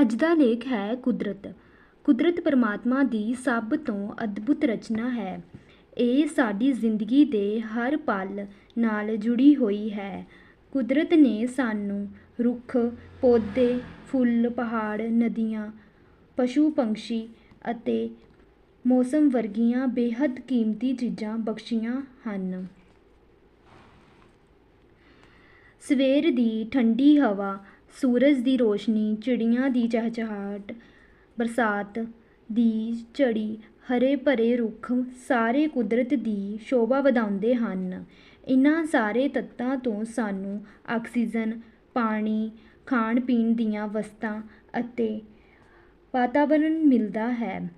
ਅੱਜ ਦਾ ਲੇਖ ਹੈ ਕੁਦਰਤ। ਕੁਦਰਤ ਪਰਮਾਤਮਾ ਦੀ ਸਭ ਤੋਂ ਅਦਭੁਤ ਰਚਨਾ ਹੈ। ਇਹ ਸਾਡੀ ਜ਼ਿੰਦਗੀ ਦੇ ਹਰ ਪਲ ਨਾਲ ਜੁੜੀ ਹੋਈ ਹੈ। ਕੁਦਰਤ ਨੇ ਸਾਨੂੰ ਰੁੱਖ, ਪੌਦੇ, ਫੁੱਲ, ਪਹਾੜ, ਨਦੀਆਂ, ਪਸ਼ੂ ਪੰਛੀ ਅਤੇ ਮੌਸਮ ਵਰਗੀਆਂ ਬੇਹੱਦ ਕੀਮਤੀ ਚੀਜ਼ਾਂ ਬਖਸ਼ੀਆਂ ਹਨ। ਸਵੇਰ ਦੀ ਠੰਡੀ ਹਵਾ ਸੂਰਜ ਦੀ ਰੋਸ਼ਨੀ, ਚਿੜੀਆਂ ਦੀ ਚਹਿਚਹਾਟ, ਬਰਸਾਤ ਦੀ ਝੜੀ ਹਰੇ ਭਰੇ ਰੁੱਖ ਸਾਰੇ ਕੁਦਰਤ ਦੀ ਸ਼ੋਭਾ ਵਧਾਉਂਦੇ ਹਨ। ਇਹਨਾਂ ਸਾਰੇ ਤੱਤਾਂ ਤੋਂ ਸਾਨੂੰ ਆਕਸੀਜਨ, ਪਾਣੀ ਖਾਣ ਪੀਣ ਦੀਆਂ ਵਸਤਾਂ ਅਤੇ ਵਾਤਾਵਰਨ ਮਿਲਦਾ ਹੈ।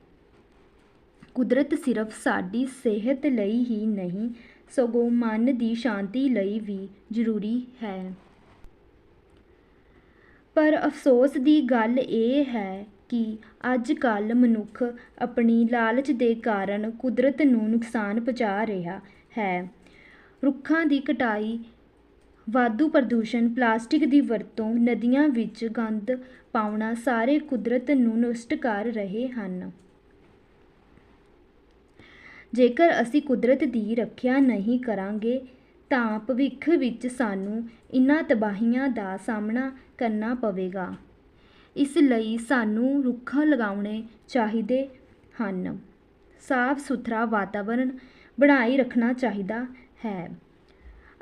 ਕੁਦਰਤ ਸਿਰਫ ਸਾਡੀ ਸਿਹਤ ਲਈ ਹੀ ਨਹੀਂ, ਸਗੋਂ ਮਨ ਦੀ ਸ਼ਾਂਤੀ ਲਈ ਵੀ ਜ਼ਰੂਰੀ ਹੈ। ਪਰ ਅਫਸੋਸ ਦੀ ਗੱਲ ਇਹ ਹੈ ਕਿ ਅੱਜ ਕੱਲ੍ਹ ਮਨੁੱਖ ਆਪਣੀ ਲਾਲਚ ਦੇ ਕਾਰਨ ਕੁਦਰਤ ਨੂੰ ਨੁਕਸਾਨ ਪਹੁੰਚਾ ਰਿਹਾ ਹੈ। ਰੁੱਖਾਂ ਦੀ ਕਟਾਈ, ਵਾਧੂ ਪ੍ਰਦੂਸ਼ਣ, ਪਲਾਸਟਿਕ ਦੀ ਵਰਤੋਂ, ਨਦੀਆਂ ਵਿੱਚ ਗੰਦ ਪਾਉਣਾ ਸਾਰੇ ਕੁਦਰਤ ਨੂੰ ਨਸ਼ਟ ਕਰ ਰਹੇ ਹਨ। ਜੇਕਰ ਅਸੀਂ ਕੁਦਰਤ ਦੀ ਰੱਖਿਆ ਨਹੀਂ ਕਰਾਂਗੇ ਤਾਂ ਭਵਿੱਖ ਵਿੱਚ ਸਾਨੂੰ ਇਹਨਾਂ ਤਬਾਹੀਆਂ ਦਾ ਸਾਹਮਣਾ ਕਰਨਾ ਪਵੇਗਾ। ਇਸ ਲਈ ਸਾਨੂੰ ਰੁੱਖ ਲਗਾਉਣੇ ਚਾਹੀਦੇ ਹਨ। ਸਾਫ਼ ਸੁਥਰਾ ਵਾਤਾਵਰਣ ਬਣਾਈ ਰੱਖਣਾ ਚਾਹੀਦਾ ਹੈ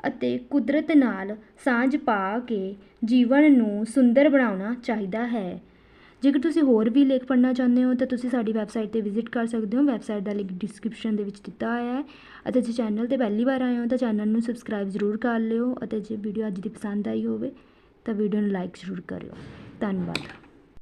ਅਤੇ ਕੁਦਰਤ ਨਾਲ ਸਾਂਝ ਪਾ ਕੇ ਜੀਵਨ ਨੂੰ ਸੁੰਦਰ ਬਣਾਉਣਾ ਚਾਹੀਦਾ ਹੈ। ਜੇਕਰ ਤੁਸੀਂ ਹੋਰ ਵੀ ਲੇਖ ਪੜ੍ਹਨਾ ਚਾਹੁੰਦੇ ਹੋ ਤਾਂ ਤੁਸੀਂ ਸਾਡੀ ਵੈਬਸਾਈਟ 'ਤੇ ਵਿਜ਼ਿਟ ਕਰ ਸਕਦੇ ਹੋ। ਵੈਬਸਾਈਟ ਦਾ ਲਿੰਕ ਡਿਸਕ੍ਰਿਪਸ਼ਨ ਦੇ ਵਿੱਚ ਦਿੱਤਾ ਹੋਇਆ ਹੈ। ਅਤੇ ਜੇ ਚੈਨਲ 'ਤੇ ਪਹਿਲੀ ਵਾਰ ਆਏ ਹੋ ਤਾਂ ਚੈਨਲ ਨੂੰ ਸਬਸਕ੍ਰਾਈਬ ਜ਼ਰੂਰ ਕਰ ਲਿਓ ਅਤੇ ਜੇ ਵੀਡੀਓ ਅੱਜ ਦੀ ਪਸੰਦ ਆਈ ਹੋਵੇ ਤਾਂ ਵੀਡੀਓ ਨੂੰ ਲਾਈਕ ਜ਼ਰੂਰ ਕਰਿਓ। ਧੰਨਵਾਦ।